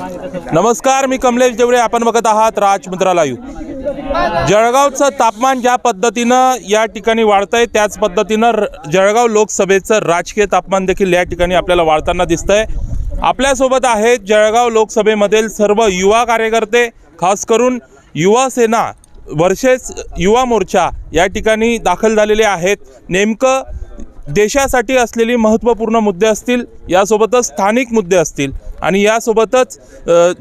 नमस्कार मी कमलेश देवळे आपण बघत आहात राजमुद्रा लाईव्ह. जळगावचं तापमान ज्या पद्धतीनं या ठिकाणी वाढतंय त्याच पद्धतीनं र- जळगाव लोकसभेचं राजकीय तापमान देखील या ठिकाणी आपल्याला वाढताना दिसतंय. आपल्यासोबत आहेत जळगाव लोकसभेमधील सर्व युवा कार्यकर्ते खास करून युवा सेना वर्षेस युवा मोर्चा या ठिकाणी दाखल झालेले आहेत. नेमकं देशासाठी असलेली महत्त्वपूर्ण मुद्दे असतील यासोबतच स्थानिक मुद्दे असतील आणि यासोबतच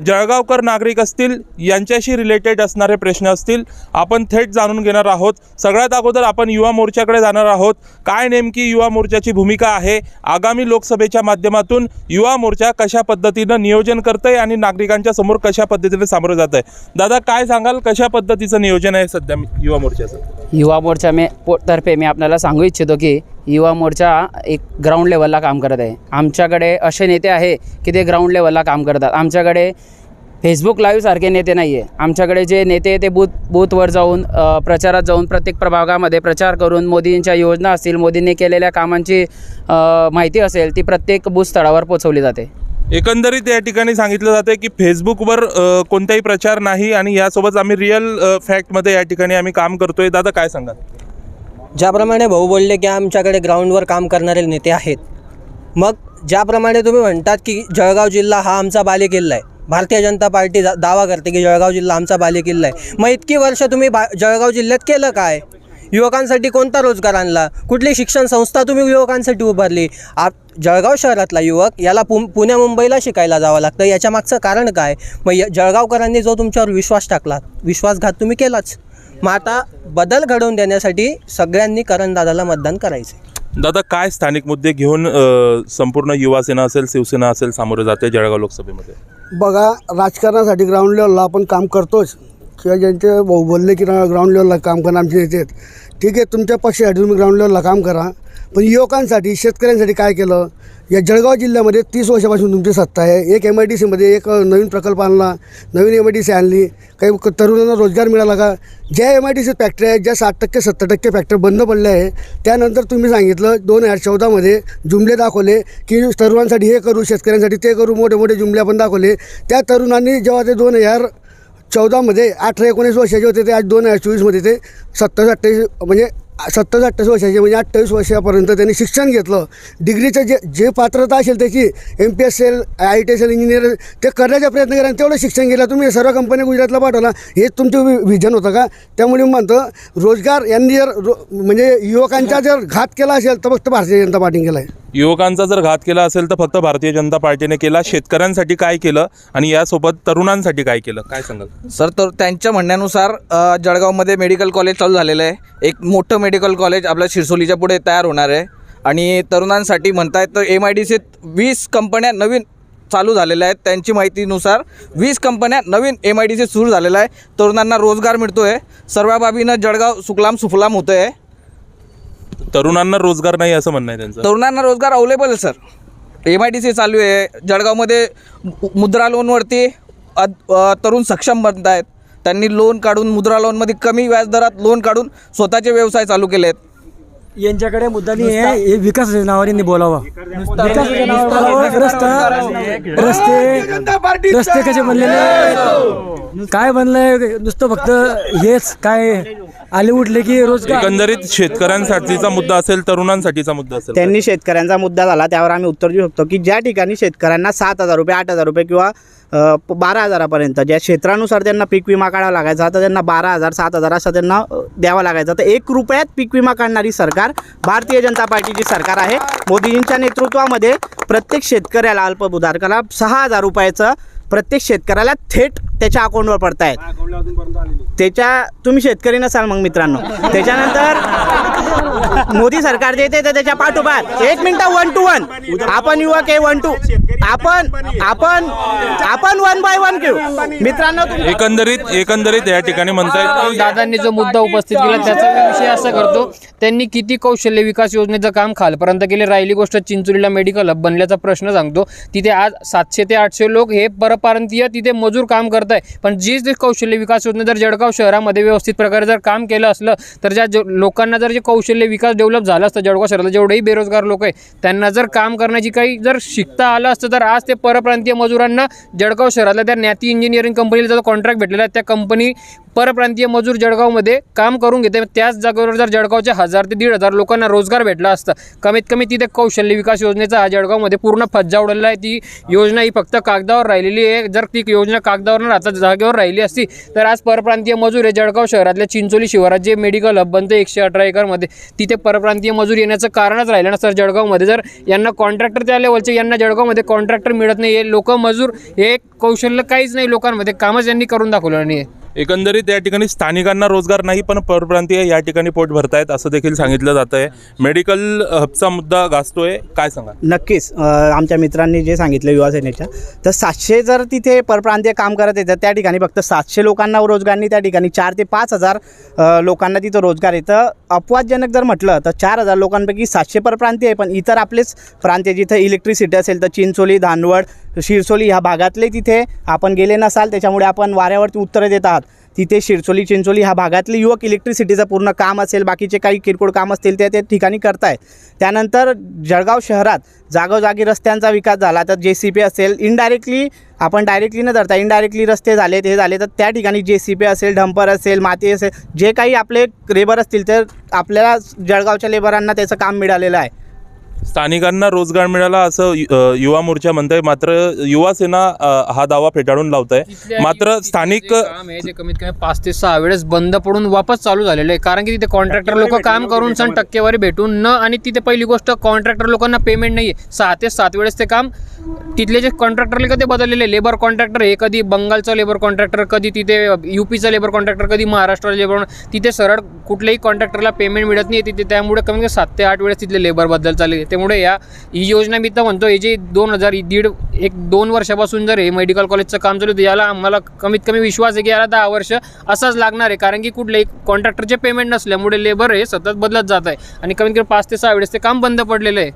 जळगावकर नागरिक असतील यांच्याशी रिलेटेड असणारे प्रश्न असतील आपण थेट जाणून घेणार आहोत. सगळ्यात अगोदर आपण युवा मोर्चाकडे जाणार आहोत. काय नेमकी युवा मोर्चाची भूमिका आहे? आगामी लोकसभेच्या माध्यमातून युवा मोर्चा कशा पद्धतीनं नियोजन करतंय आणि नागरिकांच्या समोर कशा पद्धतीने सामोरं जात आहे दादा काय सांगाल? कशा पद्धतीचं नियोजन आहे सध्या युवा मोर्चाचं? युवा मोर्चा मे पो तर्फे मी आपल्याला सांगू इच्छितो की युवा मोर्चा एक ग्राउंड लेवलला काम करत आहे. आमच्याकडे असे नेते आहे की ते ग्राउंड लेवलला काम करतात. आमच्याकडे फेसबुक लाईव्हसारखे नेते नाही आहे आमच्याकडे जे नेते ते बूथ बूथवर जाऊन प्रचारात जाऊन प्रत्येक प्रभागामध्ये प्रचार करून मोदींच्या योजना असतील मोदींनी केलेल्या कामांची माहिती असेल ती प्रत्येक बूथ स्थळावर पोचवली जाते. एकंदरीत या ठिकाणी सांगितलं जातं की फेसबुकवर कोणताही प्रचार नाही आणि यासोबत आम्ही रिअल फॅक्टमध्ये या ठिकाणी आम्ही काम करतोय. दादा काय सांगाल? ज्याप्रमाणे भाऊ बोलले की आमच्याकडे ग्राउंडवर काम करणारे नेते आहेत. मग ज्याप्रमाणे तुम्ही म्हणतात की जळगाव जिल्हा हा आमचा बालेकिल्ला आहे. भारतीय जनता पार्टी दा- दावा करते की जळगाव जिल्हा आमचा बालेकिल्ला आहे. मग इतकी वर्ष तुम्ही बा जळगाव जिल्ह्यात केलं काय? युवकांसाठी कोणता रोजगार आणला? कुठली शिक्षण संस्था तुम्ही युवकांसाठी उभारली? आप जळगाव शहरातला युवक याला पु पुण्या मुंबईला शिकायला जावं लागतं. याच्या मागचं कारण काय? मग य- जळगावकरांनी जो तुमच्यावर विश्वास टाकला विश्वासघात तुम्ही केलाच. मग आता बदल घडवून देण्यासाठी सगळ्यांनी करणदादाला मतदान करायचं. दादा काय स्थानिक मुद्दे घेऊन अ, संपूर्ण युवा सेना असेल शिवसेना असेल सामोरं जाते जळगाव लोकसभेमध्ये बघा राजकारणासाठी ग्राउंड लेवलला आपण काम करतोच किंवा ज्यांचे बोलले की ग्राउंड लेवलला काम करा आमचे नेते आहेत. ठीक आहे तुमच्या पक्षासाठी तुम्ही ग्राउंड लेवलला काम करा. पण युवकांसाठी शेतकऱ्यांसाठी काय केलं? या जळगाव जिल्ह्यामध्ये तीस वर्षापासून तुमची सत्ता आहे. एक एम आय डी सीमध्ये एक नवीन प्रकल्प आणला नवीन एम आय डी सी आणली. काही तरुणांना रोजगार मिळाला का? ज्या M I D C factory आहेत ज्या साठ टक्के सत्तर टक्के फॅक्टरी बंद पडल्या आहे त्यानंतर तुम्ही सांगितलं दोन हजार चौदामध्ये जुमले दाखवले की तरुणांसाठी हे करू शेतकऱ्यांसाठी ते करू मोठे मोठे जुमले आपण दाखवले. त्या तरुणांनी जेव्हा ते दोन हजार चौदामध्ये अठरा एकोणीस वर्षाचे होते ते आज दोन हजार चोवीसमध्ये ते सत्तावीस अठ्ठावीस म्हणजे सत्तावीस अठ्ठावीस वर्षाचे म्हणजे अठ्ठावीस वर्षापर्यंत त्यांनी शिक्षण घेतलं. डिग्रीचं जे जे पात्रता असेल त्याची एम पी एस सेल आय टी असेल इंजिनियर ते करण्याचा प्रयत्न केला आणि तेवढं शिक्षण गेलं तुम्ही सर्व कंपन्या गुजरातला पाठवला. हेच तुमचं वि विजन होतं का? त्यामुळे मी म्हणतो रोजगार यांनी जर रो म्हणजे युवकांचा जर घात केला असेल तर फक्त भारतीय जनता पार्टीने केला आहे युवकांचा जर घात केला असेल तर फक्त भारतीय जनता पार्टीने केला. शेतकऱ्यांसाठी काय केलं आणि यासोबत तरुणांसाठी काय केलं? काय सांगाल? सर तर त्यांच्या म्हणण्यानुसार जळगावमध्ये मेडिकल कॉलेज चालू झालेलं आहे. एक मोठं मेडिकल कॉलेज आपल्या शिरसोलीच्या पुढे तयार होणार आहे. आणि तरुणांसाठी म्हणतायत तर एम आय डी सीत वीस कंपन्या नवीन चालू झालेल्या आहेत. त्यांची माहितीनुसार वीस कंपन्या नवीन एम आय डी सी सुरू झालेला आहे तरुणांना रोजगार मिळतो आहे सर्व बाबीनं जळगाव सुफलाम सुफलाम होतं आहे तरुणांना रोजगार नाही असं म्हणणं आहे त्यांचं. तरुणांना रोजगार अवेलेबल आहे sir. M I D C चालू आहे. जळगावमध्ये मुद्रा लोनवरती तरुण सक्षम बनत आहेत त्यांनी लोन काढून मुद्रा लोनमध्ये कमी व्याजदरात लोन काढून स्वतःचे व्यवसाय चालू केले आहेत यांच्याकडे मुद्दा नाही आहे हे विकास योजनावर बोलावं. विकास योजनावर रस्ता रस्ते रस्ते कसे बनलेले? काय बनलंय? नुसतं फक्त हेच काय आले उठले की रोजगार? एकंदरीत शेतकऱ्यांसाठीचा मुद्दा असेल तरुणांसाठीचा मुद्दा असेल? त्यांनी शेतकऱ्यांचा मुद्दा झाला त्यावर आम्ही उत्तर देऊ शकतो की ज्या ठिकाणी शेतकऱ्यांना सात हजार रुपये आठ हजार रुपये किंवा बारा हजारापर्यंत ज्या क्षेत्रानुसार त्यांना पीक विमा काढावा लागायचा तर त्यांना बारा हजार सात हजार असा त्यांना द्यावा लागायचा. तर एक रुपयात पीक विमा काढणारी सरकार भारतीय जनता पार्टीची सरकार आहे. मोदीजींच्या नेतृत्वामध्ये प्रत्येक शेतकऱ्याला अल्पभूधारकाला सहा हजार रुपयाचं प्रत्येक शेतकऱ्याला थेट त्याच्या अकाउंटवर पडतायत. त्याच्या तुम्ही शेतकरी नसाल मग मित्रांनो. त्याच्यानंतर मोदी सरकार जे येते ते त्याच्या पाठोपाठ एक मिनिट वन टू वन आपण युवक आहे वन टू आपण आपण आपण वन बाय वन घेऊ मित्रांनो एकंदरीत एकंदरीत या ठिकाणी म्हणतायत दादांनी जो मुद्दा उपस्थित केला त्याचा विषय असा करतो. त्यांनी किती कौशल्य विकास योजनेचं काम खालपर्यंत केले? राहिली गोष्ट चिंचोलीला मेडिकल हब बनल्याचा प्रश्न सांगतो. तिथे आज सातशे ते आठशे लोक हे परप्रांतीय तिथे मजूर काम करतात. जात आहे. पण जी जी कौशल्य विकास योजना जर जळगाव शहरामध्ये व्यवस्थित प्रकारे जर काम केलं असलं तर ज्या लोकांना जर जे कौशल्य विकास डेव्हलप झालं असतं जळगाव शहराला जेवढेही बेरोजगार लोक आहे त्यांना जर काम करण्याची काही जर शिकता आलं असतं तर आज ते परप्रांतीय मजुरांना जळगाव शहरातल्या त्या ज्ञाती इंजिनिअरिंग कंपनीला जो कॉन्ट्रॅक्ट भेटलेला आहे त्या कंपनी परप्रांतीय मजूर जळगावमध्ये काम करून घेते. त्याच जागेवर जर जळगावच्या हजार ते दीड हजार लोकांना रोजगार भेटला असता कमीत कमी तिथे कौशल्य विकास योजनेचा हा जळगावमध्ये पूर्ण फज्जा उडलेला आहे. ती योजना ही फक्त कागदावर राहिलेली आहे. जर ती योजना कागदावर राहता जागेवर राहिली असती तर आज परप्रांतीय मजूर हे जळगाव शहरातल्या चिंचोली शिवारात जे मेडिकल हब बनतं एकशे अठरा एकरमध्ये. तिथे परप्रांतीय मजूर येण्याचं कारणच राहिलं ना सर जळगावमध्ये जर यांना कॉन्ट्रॅक्टर त्या लेवलचे यांना जळगावमध्ये कॉन्ट्रॅक्टर मिळत नाही हे लोक मजूर हे कौशल्य काहीच नाही लोकांमध्ये. कामच यांनी करून दाखवलं नाही आहे एकंदरीत या ठिकाणी स्थानिकांना रोजगार नाही पण परप्रांतीय या ठिकाणी पोट भरतायत असं देखील सांगितलं जात आहे मेडिकल हबचा मुद्दा गाजतोय. काय सांगा नक्कीच. आमच्या मित्रांनी जे सांगितलं युवा सेनेच्या तर सातशे जर तिथे परप्रांतीय काम करत येतात त्या ठिकाणी फक्त सातशे लोकांना रोजगारनी त्या ठिकाणी चार ते पाच हजार लोकांना तिथं रोजगार येतं अपवादजनक जर म्हटलं तर चार हजार लोकांपैकी सातशे परप्रांतीय आहे पण इतर आपलेच प्रांतीय जिथं इलेक्ट्रिसिटी असेल तर चिंचोली धानवड शिरसोली ह्या भागातले तिथे आपण गेले नसाल त्याच्यामुळे आपण वाऱ्यावरती उत्तरं देत आहात. तिथे शिरसोली चिंचोली ह्या भागातले युवक इलेक्ट्रिसिटीचं पूर्ण काम असेल बाकीचे काही किरकोळ काम असतील ते त्या ठिकाणी करतायत. त्यानंतर जळगाव शहरात जागोजागी रस्त्यांचा विकास झाला तर जे सी पी असेल इनडायरेक्टली आपण डायरेक्टली न धरता इनडायरेक्टली रस्ते झाले ते झाले तर त्या ठिकाणी जे सी पी असेल ढंपर असेल माती असेल जे काही आपले लेबर असतील तर आपल्याला जळगावच्या लेबरांना त्याचं काम मिळालेलं आहे. स्थानिकांना रोजगार मिळाला असं युवा मोर्चा म्हणतंय. मात्र युवा सेना अ, हा दावा फेटाळून लावत आहे मात्र स्थानिक जे काम आहे ते कमीत कमी पाच ते सहा वेळेस बंद पडून वापस चालू झालेलं आहे. कारण की तिथे कॉन्ट्रॅक्टर लोक काम करून सण टक्केवारी भेटून न आणि तिथे पहिली गोष्ट कॉन्ट्रॅक्टर लोकांना पेमेंट नाही आहे सहा ते सात वेळेस ते काम तिथले जे कॉन्ट्रॅक्टरले कधी बदललेले लेबर कॉन्ट्रॅक्टर हे कधी बंगालचा लेबर कॉन्ट्रॅक्टर कधी तिथे युपीचा लेबर कॉन्ट्रॅक्टर कधी महाराष्ट्र लेबर तिथे सरळ कुठल्याही कॉन्ट्रॅक्टरला पेमेंट मिळत नाही तिथे. त्यामुळे कमी कमी सात ते आठ वेळेस तिथले लेबरबद्दल चालले त्यामुळे या ही योजना मी तर म्हणतो हे जे दोन हजार दीड एक दोन वर्षापासून जर हे मेडिकल कॉलेजचं काम चालू होतं याला आम्हाला कमीत कमी विश्वास आहे की याला दहा वर्ष असाच लागणार आहे. कारण की कुठल्याही कॉन्ट्रॅक्टरचे पेमेंट नसल्यामुळे लेबर हे सतत बदलत जात आहे. आणि कमीत कमी पाच ते सहा वेळेस ते काम बंद पडलेलं आहे.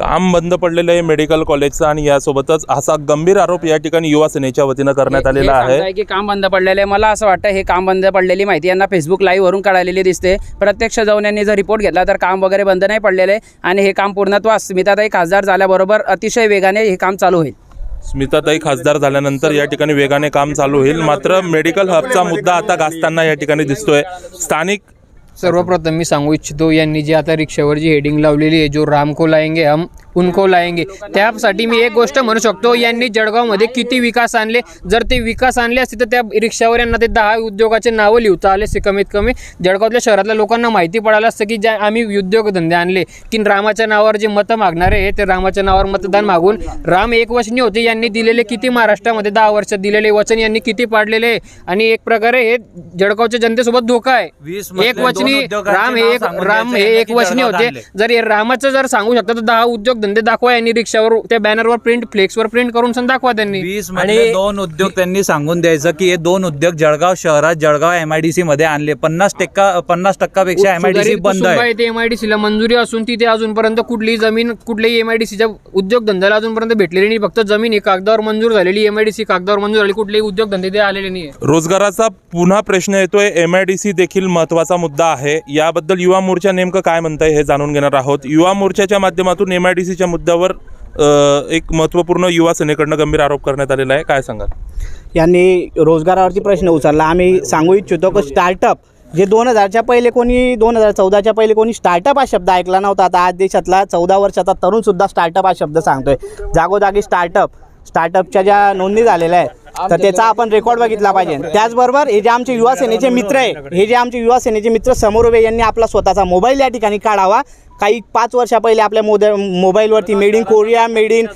काम बंद पडलेलं आहे मेडिकल कॉलेजचं आणि यासोबतच असा गंभीर आरोप या ठिकाणी युवा सेनेच्या वतीनं करण्यात आलेला आहे. की काम बंद पडलेलं आहे. मला असं वाटतं हे काम बंद पडलेली माहिती यांना फेसबुक लाईव्ह वरून कळालेली दिसते. प्रत्यक्ष जाऊन यांनी जर रिपोर्ट घेतला तर काम वगैरे बंद नाही पडलेलं आहे आणि हे काम पूर्णत्वास स्मिताताई खासदार झाल्याबरोबर अतिशय वेगाने हे काम चालू होईल. स्मिताताई खासदार झाल्यानंतर या ठिकाणी वेगाने काम चालू होईल. मात्र मेडिकल हबचा मुद्दा आता गाजताना या ठिकाणी दिसतोय. स्थानिक सर्वप्रथम मी सांगू इच्छितो यांनी जी आता रिक्षावर जी हेडिंग लावलेली आहे जो रामको लाएंगे हम उनको लाएंगे। त्यासाठी मी एक गोष्ट म्हणू शकतो यांनी जळगावमध्ये किती विकास आणले? जर ते विकास आणले असते तर त्या रिक्षावर यांना ते दहा उद्योगाचे नावं लिहिता आले असते कमीत कमी जळगावातल्या शहरातल्या लोकांना माहिती पडायला असतं की ज्या आम्ही उद्योगधंदे आणले की रामाच्या नावावर जे मतं मागणारे आहे ते रामाच्या नावावर मतदान मागून राम एक वचनी होते यांनी दिलेले किती महाराष्ट्रामध्ये दहा वर्षात दिलेले वचन यांनी किती पाडलेले आहे? आणि एक प्रकारे हे जळगावच्या जनतेसोबत धोका आहे. एक वचनी राम हे एक राम हे एक वचनी होते. जर हे रामाचं जर सांगू शकता तर दहा उद्योग धंदे दाखवा यांनी रिक्षावर त्या बॅनरवर प्रिंट फ्लेक्सवर प्रिंट करून सण दाखवा त्यांनी. वीसमध्ये दोन उद्योग त्यांनी सांगून द्यायचं की हे दोन उद्योग जळगाव शहरात जळगाव एमआयडीसी मध्ये आणले. पन्नास टक्का पन्नास टक्कापेक्षा एमआयडीसी बंद आहे. ते एमआयडीसीला मंजुरी असून तिथे अजूनपर्यंत कुठलीही जमीन कुठल्याही एमआयडीसीच्या उद्योग धंद्याला अजूनपर्यंत भेटलेली नाही. फक्त जमीन ही कागदावर मंजूर झालेली एमआयडीसी कागदावर मंजूर झाली कुठलेही उद्योग धंदे ते आलेले नाही रोजगाराचा पुन्हा प्रश्न येतोय. एम आय डी सी देखील महत्त्वाचा मुद्दा आहे. याबद्दल युवा मोर्चा नेमकं काय म्हणताय हे जाणून घेणार आहोत. युवा मोर्चाच्या माध्यमातून एम आय डी सीच्या मुद्द्यावर अ, एक महत्त्वपूर्ण युवा सेनेकडनं गंभीर आरोप करण्यात आलेला आहे. काय सांगाल? यांनी रोजगारावरती प्रश्न उचलला. आम्ही सांगू इच्छितो की स्टार्टअप जे दोन हजारच्या पहिले कोणी दोन हजार चौदाच्या पहिले कोणी स्टार्टअप हा शब्द ऐकला नव्हता. आता आज देशातला चौदा वर्षाचा तरुणसुद्धा स्टार्टअप हा शब्द सांगतोय. जागोजागी स्टार्टअप स्टार्टअपच्या ज्या नोंदणी झालेल्या आहेत तर त्याचा आपण रेकॉर्ड बघितला पाहिजे. त्याचबरोबर हे जे आमचे युवा सेनेचे मित्र आहे हे जे आमचे युवा सेनेचे मित्र समोर उभे यांनी आपला स्वतःचा मोबाईल या ठिकाणी काढावा. काही पाच वर्षा पहिले आपल्या मोद मोबाईलवरती made in Korea made in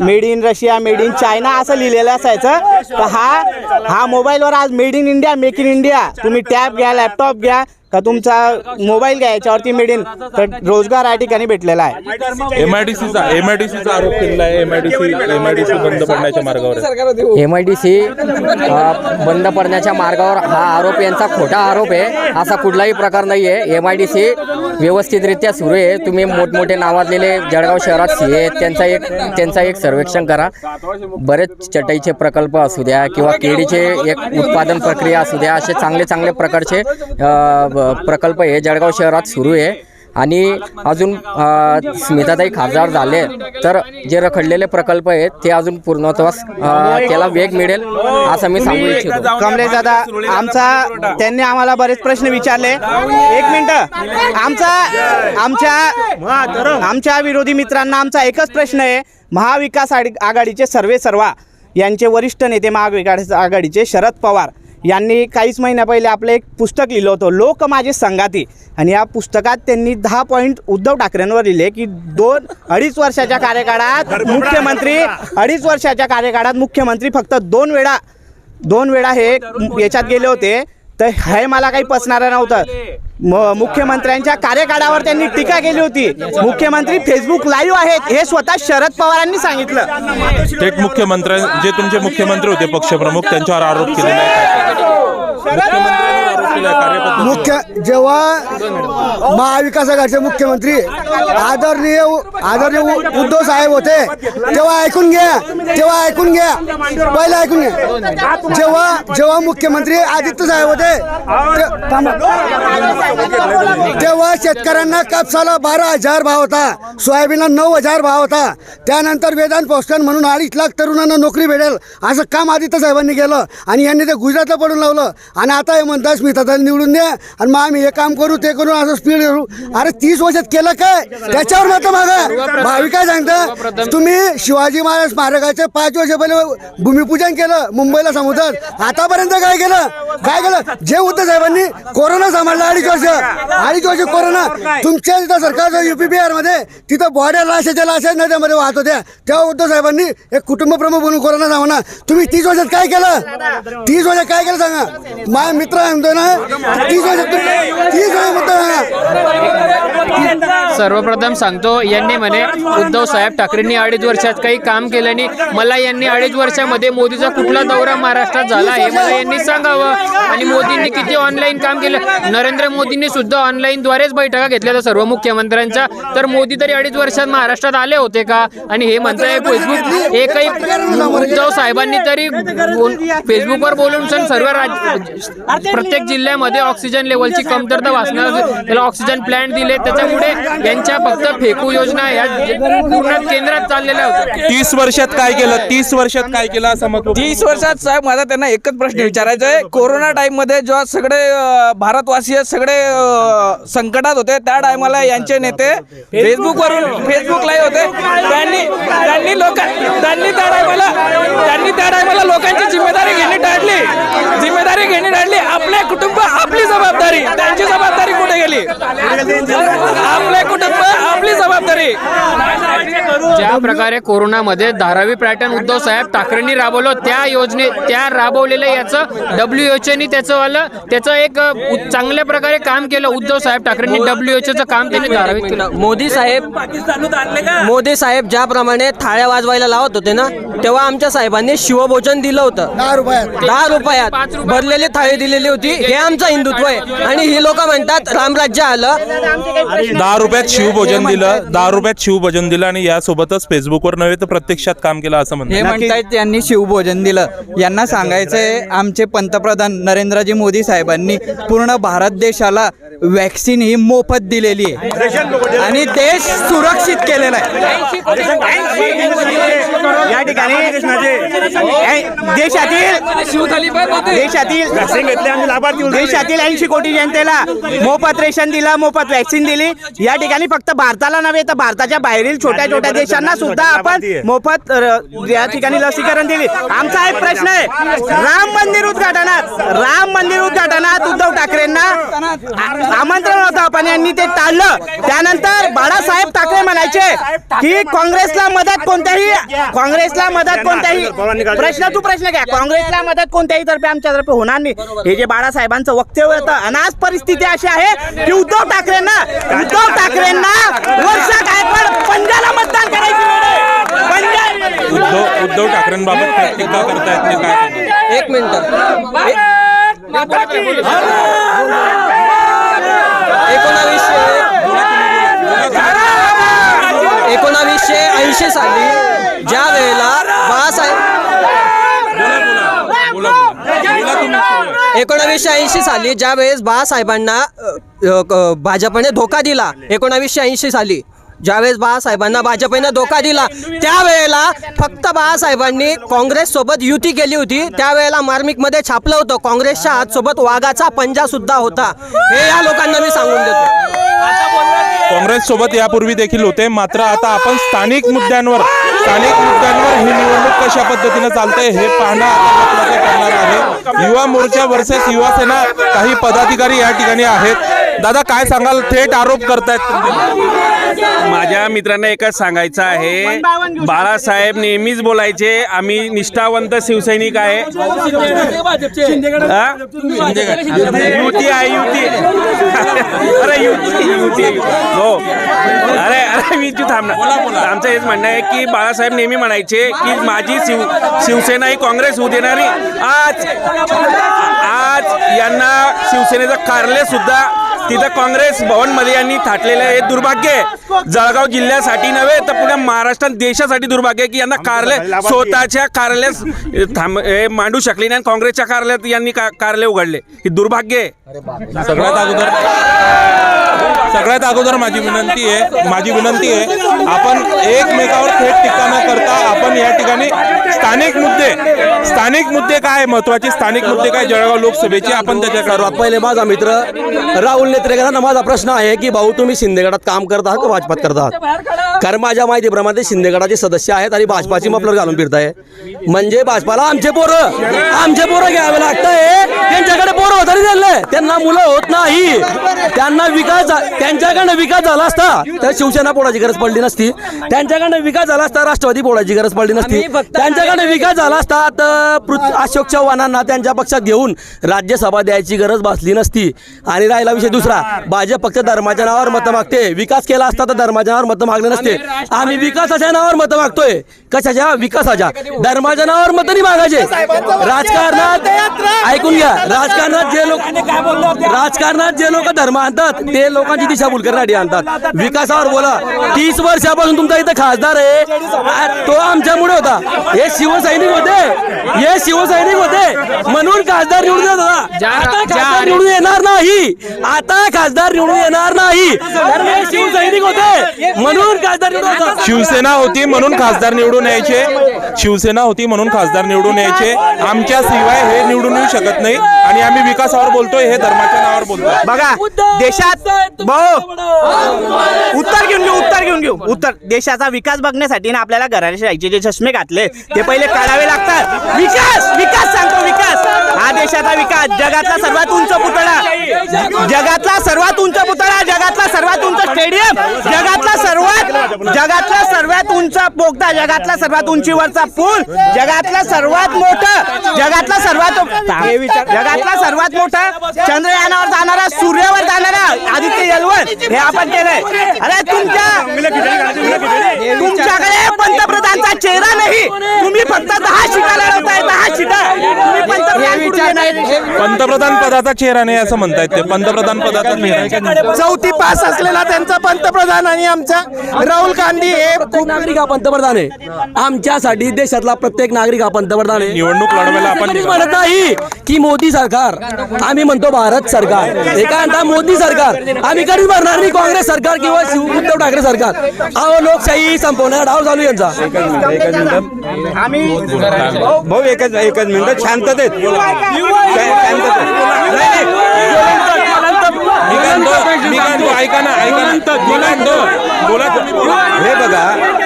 made in Russia made in China असं लिहिलेलं असायचं. तर हा हा मोबाईलवर आज made in India make in India तुम्ही टॅब घ्या लॅपटॉप घ्या. का तुमचा मोबाईल घ्या याच्यावरती मेड इन तर रोजगार या ठिकाणी भेटलेला आहे? एम आय डी सीचा एम आय डी सीचा आरोप केलेला आहे. M I D C M I D C बंद पडण्याच्या मार्गावर आहे. एम आय डी सी बंद पडण्याच्या मार्गावर हा आरोप यांचा खोटा आरोप आहे. असा कुठलाही प्रकार नाही आहे एम आय डी सी व्यवस्थितरित्या सुरू आहे. तुम्ही मोठमोठे नावाजलेले जळगाव शहरात सी आहेत. त्यांचा एक त्यांचा एक सर्वेक्षण करा. बरेच चटईचे प्रकल्प असू द्या किंवा केळीचे एक उत्पादन प्रक्रिया असू द्या असे चांगले चांगले प्रकारचे अ, प्रकल्प हे जळगाव शहरात सुरू आहे. आणि अजून स्मिताताई खासदार झाले तर जे रखडलेले प्रकल्प आहेत ते अजून पूर्णत्वास त्याला वेग मिळेल असं मी सांगू इच्छितो. कमलेश दादा आमचा त्यांनी आम्हाला बरेच प्रश्न विचारले. एक मिनिट. आमचा आमच्या आमच्या विरोधी मित्रांना आमचा एकच प्रश्न आहे. महाविकास आघाडी- आघाडीचे सर्वे सर्वा यांचे वरिष्ठ नेते महाविकास आघाडीचे शरद पवार. यांनी काहीच महिन्या पहिले आपलं एक पुस्तक लिहिलं होतं लोक माझे संगाती. आणि या पुस्तकात त्यांनी दहा पॉईंट उद्धव ठाकरेंवर लिहिले की दोन अडीच वर्षाच्या कार्यकाळात मुख्यमंत्री अडीच वर्षाच्या कार्यकाळात मुख्यमंत्री फक्त दोन वेळा दोन वेळा हे याच्यात गेले होते. तर हे मला काही पचणारं नव्हतं. म- मुख्यमंत्र्यांच्या कार्यकाळावर त्यांनी टीका केली होती. मुख्यमंत्री फेसबुक लाईव्ह आहेत. हे स्वतः शरद पवारांनी सांगितलं. थेट मुख्यमंत्री जे तुमचे मुख्यमंत्री होते पक्षप्रमुख त्यांच्यावर आरोप केलेला आहे मुख्य जेव्हा महाविकास आघाडीचे मुख्यमंत्री आदरणीय आदरणीय उद्धव साहेब होते तेव्हा ऐकून घ्या तेव्हा ऐकून घ्या पहिले ऐकून घ्या जेव्हा जेव्हा मुख्यमंत्री आदित्य साहेब होते थांबा. तेव्हा शेतकऱ्यांना कापसाला बारा हजार भाव होता सोयाबीनला नऊ हजार भाव होता. त्यानंतर वेदांत पोस्टन म्हणून अडीच लाख तरुणांना नोकरी भेटेल असं काम आदित्य साहेबांनी केलं. आणि यांनी ते गुजरातला पडून लावलं. आणि आता हे म्हणतात स्मिता निवडून द्या. आणि मग आम्ही हे काम करू ते करू असं स्पीड करू अरे तीस वर्षात केलं काय? त्याच्यावर मत मागा. भावी काय सांगता तुम्ही शिवाजी महाराज स्मारकाचे पाच वर्ष पहिले भूमिपूजन केलं मुंबईला समुद्रात. आतापर्यंत काय केलं? काय केलं? जे उद्धव साहेबांनी कोरोना सांभाळला. अडीच वर्ष अडीच वर्ष कोरोना तुमच्या तिथं सरकारचं युपी बिहारमध्ये तिथं बॉड्या लाशाच्या लाशा नद्यामध्ये वाहत होत्या. तेव्हा उद्धव साहेबांनी एक कुटुंब प्रमुख म्हणून कोरोना सांभाळा तुम्ही तीस वर्षात काय केलं? तीस वर्षात काय केलं सांगा? माझ्या मित्र म्हणतो ना तीस वर्षात तीस वर्ष म्हणतो सांगा. सर्वप्रथम सांगतो यांनी म्हणे उद्धव साहेब ठाकरेंनी अडीच वर्षात काही काम केलं नाही. मला यांनी अडीच वर्षामध्ये मोदीचा कुठला दौरा महाराष्ट्रात झाला हे मला यांनी सांगावं. आणि मोदींनी किती ऑनलाईन काम केलं? नरेंद्र मोदींनी सुद्धा ऑनलाईन द्वारेच बैठका घेतल्या होत्या सर्व मुख्यमंत्र्यांच्या. तर मोदी तरी अडीच वर्षात महाराष्ट्रात आले होते का? आणि हे म्हणताय फेसबुक एकही उद्धव साहेबांनी तरी बोल- फेसबुकवर बोलून सण सर्व राज्य प्रत्येक जिल्ह्यामध्ये ऑक्सिजन लेवलची कमतरता भासणार त्याला ऑक्सिजन प्लॅन्ट दिले त्याच्यामुळे यांच्या फक्त फेकू योजना या पूर्ण केंद्रात चाललेल्या होत्या. तीस वर्षात काय केलं? तीस वर्षात काय केलं असं मत तीस वर्षात साहेब माझा त्यांना एकच प्रश्न विचारायचा आहे. कोरोना टाइममध्ये जेव्हा सगळे भारतवासीय सगळे संकटात होते त्या टायमाला यांचे नेते फेसबुकवरून फेसबुक लाईव्ह होते. त्यांनी त्यांनी लोक त्यांनी त्या टायमाला त्यांनी त्या टायमाला लोकांची जिम्मेदारी घेणे टाळली. जिम्मेदारी घेणे टाळली. आपले कुटुंब आपली जबाबदारी. त्यांची जबाबदारी कुठे गेली? आपले कुटुंब आपली जबाबदारी. ज्या प्रकारे कोरोनामध्ये धारावी पॅटर्न उद्धव साहेब ठाकरेंनी राबवलं त्या योजने त्या राबवलेल्या याचं डब्ल्यू एच ओनी त्याचं वालं त्याचं एक चांगल्या प्रकारे काम केलं उद्धव साहेब ठाकरेंनी डब्ल्यू एच ओचं काम त्यांनी धारावीत केलं. मोदी साहेब मोदी साहेब ज्याप्रमाणे थाळ्या वाजवायला लावत होते ना तेव्हा आमच्या साहेबांनी शिवभोजन दिलं होतं. दहा रुपयात. दहा रुपयात भरलेली थाळी दिलेली होती. हे आमचं हिंदुत्व आहे. आणि ही लोक म्हणतात रामराज्य आलं. दहा रुपयात शिवभोजन दिलं दहा रुपयात शिवभोजन दिलं आणि यासोबतच फेसबुकवर नव्हे तर प्रत्यक्षात काम केलं असं हे म्हणतात म्हणतायत यांनी शिवभोजन दिलं. यांना सांगायचंय आमचे पंतप्रधान नरेंद्रजी मोदी साहेबांनी पूर्ण भारत देशाला वॅक्सिन ही मोफत दिलेली आहे. आणि देश सुरक्षित केलेला आहे. या ठिकाणी देशातील देशातील देशातील ऐंशी कोटी जनतेला मोफत रेशन दिलं मोफत वॅक्सिन दिली. या ठिकाणी फक्त भारताला नव्हे तर भारताच्या बाहेरील छोट्या छोट्या देशांना सुद्धा आपण मोफत या ठिकाणी लसीकरण दिली. आमचा एक प्रश्न आहे. राम मंदिर उद्घाटनात राम मंदिर उद्घाटनात उद्धव ठाकरेंना आमंत्रण होतं पण यांनी ते टाळलं. त्यानंतर बाळासाहेब ठाकरे म्हणायचे की काँग्रेसला मदत कोणत्याही काँग्रेसला मदत कोणत्याही प्रश्न तू प्रश्न घ्या. काँग्रेसला मदत कोणत्याही तर्फे आमच्या तर्फे होणार नाही. हे जे बाळासाहेबांचं वक्तव्य होतं आणि आज परिस्थिती अशी आहे की उद्धव ठाकरेंना उद्धव ठाकरेंना वर्षा गायकवाड पंजाला मतदान करायची उद्धव उद्धव ठाकरेंबाबत काय टीका करतायत? एक मिनिट. एकोणावीसशे एकोणावीसशे ऐंशी साली ज्या वेळेला बाळासाहेब एकोणावीसशे ऐंशी साली ज्या वेळेस बाळासाहेबांना भाजपने धोका दिला एकोणावीसशे ऐंशी साली ज्यावेळेस बाळासाहेबांना भाजपने धोका दिला त्यावेळेला फक्त बाळासाहेबांनी काँग्रेससोबत युती केली होती. त्यावेळेला मार्मिकमध्ये छापलं होतं. काँग्रेसच्या हातसोबत वाघाचा पंजा सुद्धा होता. हे या लोकांना मी सांगून देतो. काँग्रेस सोबत यापूर्वी देखील होते. मात्र आता आपण स्थानिक मुद्द्यांवर स्थानिक मुद्द्यांवर ही निवडणूक कशा पद्धतीने चालते हे पाहणं आता ठरणार आहे. युवा मोर्चा वर्सेस युवा सेना काही पदाधिकारी या ठिकाणी आहेत. दादा काय सांगाल? थेट आरोप करतायत. माझ्या मित्रांना एकच सांगायचं आहे. बाळासाहेब नेहमीच बोलायचे आम्ही निष्ठावंत शिवसैनिक आहे. हा? युती आहे युती. अरे युती युती. हो. अरे अरे मी इथे थांब आमचं हेच म्हणणं आहे की बाळासाहेब नेहमी म्हणायचे की माझी शिव शिवसेना ही काँग्रेस होऊ देणारी. आज आज यांना शिवसेनेचं कार्यालय सुद्धा तिथं काँग्रेस भवनमध्ये यांनी थाटलेलं हे दुर्भाग्य आहे. जळगाव जिल्ह्यासाठी नव्हे तर पुण्या महाराष्ट्रात देशासाठी दुर्भाग्य आहे की यांना कार्यालय स्वतःच्या कार्यालयास थांब हे मांडू शकले नाही आणि काँग्रेसच्या कार्यालयात यांनी का- कार्यालय उघडले. ही दुर्भाग्य आहे. सगळ्यात अगोदर सगळ्यात अगोदर माझी विनंती आहे माझी विनंती आहे आपण एकमेकावर थेट टीका न करता आपण या ठिकाणी स्थानिक मुद्दे स्थानिक मुद्दे काय महत्त्वाचे स्थानिक मुद्दे काय? जळगाव लोकसभेचे आपण त्याच्याकडे सर्वात पहिले माझा मित्र राहुल नेत्रेकरांना माझा प्रश्न आहे की भाऊ तुम्ही शिंदेगडात काम करत आहात का भाजपात करत आहात? कारण माझ्या माहितीप्रमाणे शिंदेगडाचे सदस्य आहेत आणि भाजपाची मफलर घालून फिरताय. म्हणजे भाजपाला आमचे पोरं आमचे पोरं घ्यावे लागतंय. त्यांच्याकडे पोरं दिले त्यांना. मुलं होत नाही. त्यांना विकास त्यांच्याकडनं विकास झाला असता तर शिवसेना पोडाची गरज पडली नसती. त्यांच्याकडनं विकास झाला असता राष्ट्रवादी पोडाची गरज पडली नसती. त्यांच्याकडनं विकास झाला असता तर अशोक चव्हाणांना त्यांच्या पक्षात घेऊन राज्यसभा द्यायची गरज भासली नसती. आणि राहिला विषय दुसरा. भाजप फक्त धर्माच्या नावावर मतं मागते. विकास केला असता तर धर्माच्या नावावर मतं मागले नसते. आम्ही विकासाच्या नावावर मतं मागतोय. कशाच्या? विकासाच्या. धर्माच्या नावावर मतं नाही मागायचे. राजकारणात ऐकून घ्या. राजकारणात जे लोक राजकारणात जे लोक धर्म आणतात ते लोकांची दिशाभूल करण्यासाठी आणतात. विकासावर बोला. तीस वर्षापासून तुमचा इथं खासदार आहे. तो आमच्यामुळे होता. हे शिवसैनिक होते. हे शिवसैनिक होते. म्हणून खासदार निवडून येत होता. आता खासदार निवडून येणार नाही. आता खासदार निवडून येणार नाही. कारण हे शिवसैनिक होते. म्हणून खासदार निवडून होता शिवसेना होती म्हणून खासदार निवडून यायचे. शिवसेना होती म्हणून खासदार निवडून यायचे. आमच्या शिवाय हे निवडून येऊ शकत नाही आणि आम्ही विकासावर बोलतोय हे धर्माच्या नावावर बोलतोय. बघा देशात भाऊ उत्तर घेऊन घेऊ उत्तर घेऊन घेऊ. उत्तर. देशाचा विकास बघण्यासाठी ना आपल्याला घराशाहीचे जे चष्मे घातले ते पहिले काढावे लागतात. विकास विकास! देशाचा विकास जगातला सर्वात उंच पुतळा. जगातला सर्वात उंच पुतळा जगातला सर्वात उंच स्टेडियम जगातला सर्वात जगातला सर्वात उंच बोगदा जगातला सर्वात उंचीवरचा पूल जगातला सर्वात मोठं जगातला सर्वात जगातला सर्वात मोठा चंद्रयानावर जाणारा सूर्यावर जाणारा आदित्य यलवन हे आपण केलंय. अरे तुमच्या तुमच्याकडे पंतप्रधानचा चेहरा नाही. तुम्ही फक्त दहा शिटा लढवताय दहा शिटा तुम्ही पंतप्रधान? पंतप्रधान पदाचा चेहरा नाही असं म्हणतायत ते. पंतप्रधान पदाचा चेहरा नाही. चौथी पास असलेला त्यांचा पंतप्रधान आणि आमचा राहुल गांधी हे खूप नागरिक हा पंतप्रधान आहे. आमच्यासाठी देशातला प्रत्येक नागरिक हा पंतप्रधान आहे. निवडणूक लढवायला आपण म्हणत नाही की मोदी सरकार आम्ही म्हणतो भारत सरकार. हे काय म्हणता मोदी सरकार. आम्ही कधीच म्हणणार नाही काँग्रेस सरकार किंवा शिव उद्धव ठाकरे सरकार. अहो लोकशाही संपवण्याचा डाव चालू यांचा. भाऊ एकच एकच मिनिट शांततेत. ऐका ना ऐका बोला हे बघा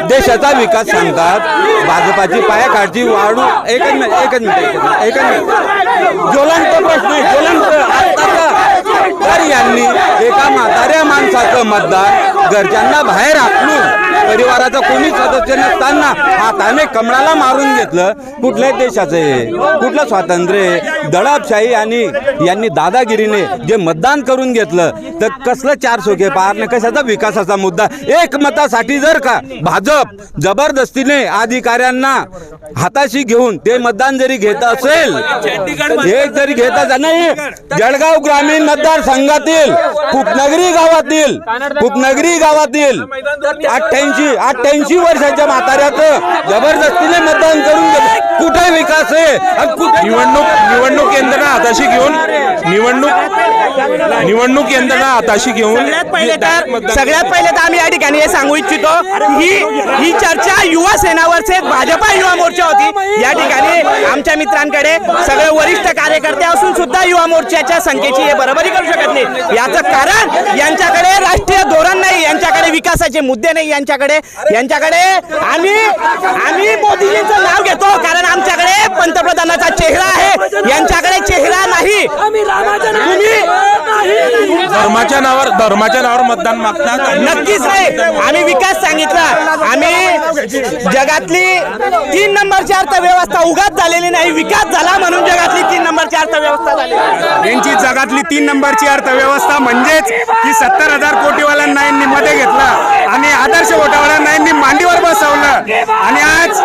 देशाचा विकास सांगतात भाजपाची पायाखालची वाढू एकच मिनिट एकच मिनिट एकच मिनिट ज्वलंत प्रश्न ज्वलंत तर यांनी एका म्हाताऱ्या माणसाचं मतदान घरच्यांना बाहेर हाकलून परिवाराचा कोणी सदस्य नसताना हाताने कमळाला मारून घेतलं. कुठल्याही देशाचं कुठलं स्वातंत्र्य आहे? दडपशाही आणि यांनी दादागिरीने जे मतदान करून घेतलं तर कसलं चार सोके पारणे कशाचा विकासाचा मुद्दा? एक मतासाठी जर का भाजप जबरदस्तीने अधिकाऱ्यांना हाताशी घेऊन ते मतदान जरी घेत असेल हे जरी घेत नाही जळगाव ग्रामीण मतदार मतदारसंघातील उपनगरी गावातील उपनगरी गावातील अठ्ठ्याऐंशी अठ्ठ्याऐंशी वर्षाच्या म्हाताऱ्याचं जबरदस्तीने मतदान करून. कुठे विकास आहे आणि कुठे निवडणूक निवडणूक यंत्रणा हाताशी घेऊन निवडणूक निवडणूक यंत्रणा हाताशी घेऊन सगळ्यात पहिले तर मतदान- सगळ्यात पहिले तर आम्ही या ठिकाणी हे सांगू इच्छितो ही ही चर्चा युवा सेनावरचे भाजपा युवा मोर्चा होती या ठिकाणी आमच्या मित्रांकडे सगळे वरिष्ठ कार्यकर्ते असून सुद्धा युवा मोर्चाच्या संख्येची हे बरोबरी करू शकत नाही. याचं कारण यांच्याकडे राष्ट्रीय धोरण नाही यांच्याकडे विकासाचे मुद्दे नाही यांच्याकडे यांच्याकडे आम्ही आम्ही मोदीजींचं नाव घेतो कारण आमच्याकडे पंतप्रधानाचा चेहरा आहे. यांच्याकडे चेहरा नाही. धर्माच्या नावावर धर्माच्या नावावर मतदान मागतात नक्कीच नाही. आम्ही विकास सांगितला. आम्ही जगातली तीन नंबरची अर्थव्यवस्था उगाच झालेली नाही. विकास झाला म्हणून जगातली तीन नंबरची अर्थव्यवस्था झाली. यांची जगातली तीन नंबरची अर्थव्यवस्था म्हणजेच की सत्तर हजार कोटीवाल्यांना यांनी मध्ये घेतलं आणि आदर्श वोटावाल्यांना यांनी मांडीवर बसवलं. आणि आज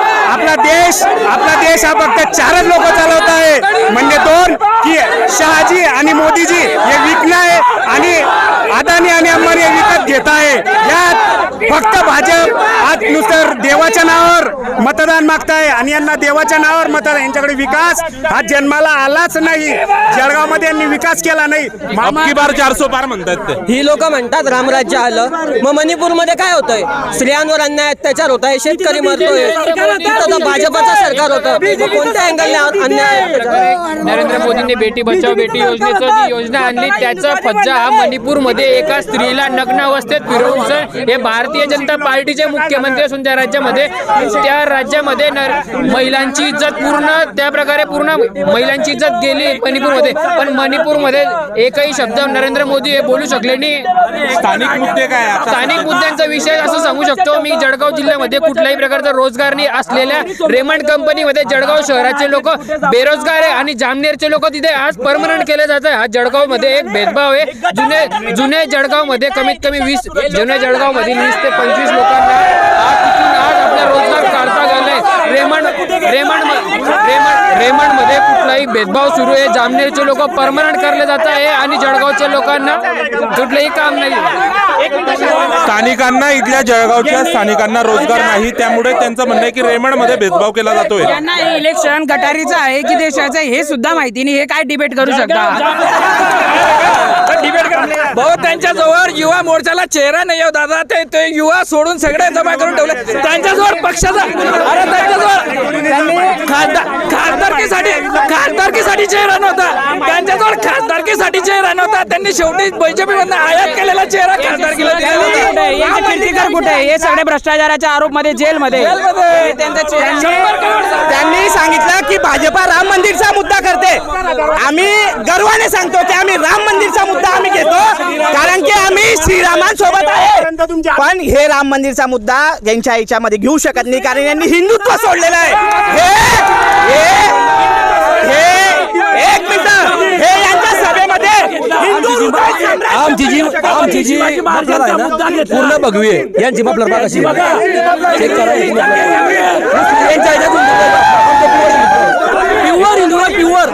आपला देश आपला देश हा फक्त चारच लोक चालवत आहे. म्हणजे दोन की शहाजी आणि मोदीजी हे विकणं आहे आणि अदानी आणि अंबानी हे विकत घेत आहे. यात फक्त भाजप आज नुसतं देवाच्या नावावर मतदान मागताय आणि यांना देवाच्या नावावर मतदान यांच्याकडे विकास हा जन्माला आलाच नाही. जळगावमध्ये यांनी विकास केला नाही. बार चारसो पार म्हणतात ते. ही लोक म्हणतात रामराज्य आलं. मग मणिपूरमध्ये काय होतंय? स्त्रियांवर अन्याय अत्याचार होत आहे. शेतकरी मरतोय. तर भाजपचं सरकार होतं. मग कोणत्या अँगलने अन्याय? नरेंद्र मोदींनी बेटी बचाव बेटी योजनेचं जी योजना आणली त्याचा फज्जा हा मणिपूरमध्ये एका स्त्रीला नग्न अवस्थेत फिरवून हे भारतीय जनता पार्टीचे मुख्यमंत्री असून त्या राज्यामध्ये त्या राज्यामध्ये नर- महिलांची इज्जत पूर्ण त्या प्रकारे पूर्ण महिलांची इज्जत गेली मणिपूरमध्ये. पण मणिपूरमध्ये एकही शब्द नरेंद्र मोदी हे बोलू शकले नाही. स्थानिक मुद्दे काय? आता स्थानिक मुद्द्यांचा विषय असं सांगू शकतो. मी जळगाव जिल्ह्यामध्ये कुठल्याही प्रकारचा रोजगार नाही असलेल्या रेमंड कंपनीमध्ये जळगाव शहराचे लोक बेरोजगार आहे आणि जामनेरचे लोक तिथे आज परमनंट केले जात आहे हा जळगावमध्ये एक भेदभाव आहे. जुने जुने जळगावमध्ये कमीत कमी वीस जुन्या जळगावमध्ये वीस ते पंचवीस लोकांना आज तिथून आज आपला रोजगार रेमंड रेमंड रेमंड रेमंडमध्ये कुठलाही भेदभाव सुरू आहे. जामनेरचे लोक परमनंट करले जात आहे आणि जळगावच्या लोकांना कुठलंही काम नाही. स्थानिकांना इथल्या जळगावच्या स्थानिकांना रोजगार नाही. त्यामुळे त्यांचं म्हणणं आहे की रेमंडमध्ये भेदभाव केला जातोय. त्यांना हे इलेक्शन गटारीचं आहे की देशाचं आहे हे सुद्धा माहिती नाही. हे काय डिबेट करू शकता? भाऊ त्यांच्याजवळ युवा मोर्चाला चेहरा नाही हो दादा. ते ते युवा सोडून सगळे जमा करून ठेवले. त्यांच्याजवळ पक्षाचा अरे त्यांच्याजवळ खासदार खासदारकीसाठी खासदारकीसाठी चेहरा नव्हता. त्यांच्याजवळ खासदारकीसाठी चेहरा नव्हता. त्यांनी शेवटी बीजेपी मधनं आयात केलेला चेहरा खासदारकीला कुठे आहे? हे सगळे भ्रष्टाचाराच्या आरोपमध्ये जेलमध्ये. शंभर करोड त्यांनी सांगितलं की भाजपा राम मंदिरचा मुद्दा करते. आम्ही गर्वाने सांगतो की आम्ही राम मंदिरचा मुद्दा आम्ही घेतो. कारण की आम्ही श्रीरामांसोबत आहे. पण हे राम मंदिरचा मुद्दा यांच्या याच्यामध्ये घेऊ शकत नाही कारण यांनी हिंदुत्व सोडलेलं आहे. हे हे हे एक मिनिट. हे यांच्या सभेमध्ये आमची जी आमची जी मफलर आहे ना पूर्ण भगवी आहे यांची मफलर बघा कशी आहे. चेक करा. यांच्या प्युअर हिंदू प्युअर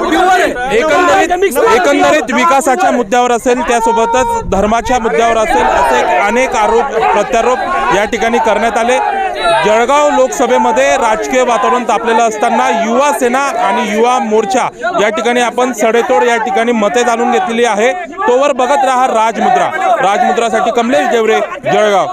एकंदरीत एकंदरीत विकासाच्या मुद्द्यावर असेल त्यासोबतच धर्माच्या मुद्द्यावर असेल असे अनेक आरोप प्रत्यारोप या ठिकाणी करण्यात आले. जळगाव लोकसभेमध्ये राजकीय वातावरण तापलेलं असताना युवा सेना आणि युवा मोर्चा या ठिकाणी आपण सडेतोड या ठिकाणी मते जाणून घेतलेली आहे. तोवर बघत राहा राजमुद्रा. राजमुद्रासाठी कमलेश देवरे जळगाव.